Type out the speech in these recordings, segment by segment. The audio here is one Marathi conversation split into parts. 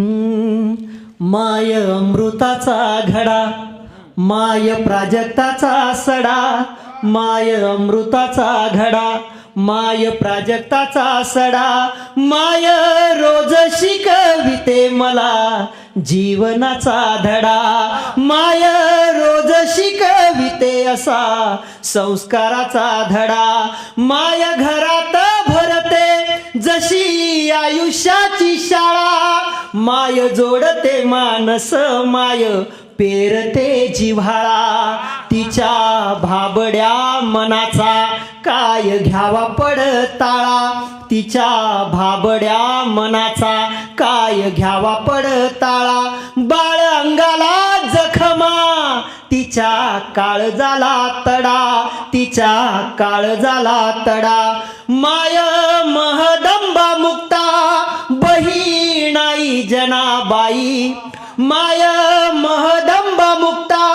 माय अमृताचा घडा माय प्राजक्ताचा सडा माय अमृताचा घडा माय प्राजक्ताचा सडा माय रोज शिकविते मला जीवनाचा धडा माय रोज शिकविते असा संस्काराचा धडा माय घरात भरते जशी आयुष्याची शाळा माय जोडते मानस माय पेरते जिव्हाळा. तिच्या भाबड्या मनाचा काय घ्यावा पडताळा. तिच्या भाबड्या मनाचा काय घ्यावा पडताळा. बाळ अंगाला जखमा. तिच्या काळजाला तडा. तिच्या काळजाला तडा. माय जनाबाई माय महदंब मुक्ता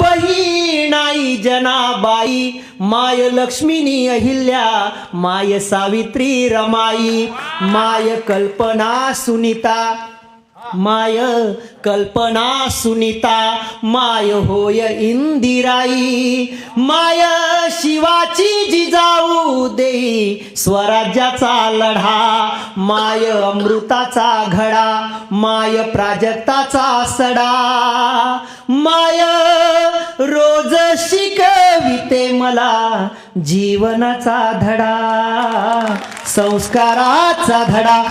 बहीणाई जनाबाई माय लक्ष्मीनी अहिल्या माय सावित्री रमाई माय कल्पना सुनीता माय कल्पना सुनीता माय होय इंदिराई माय शिवाची जिजाऊ देई स्वराज्याचा लढा माय अमृताचा घडा माय प्राजक्ताचा सडा. माय रोज शिकविते मला जीवनाचा धडा संस्काराचा धडा.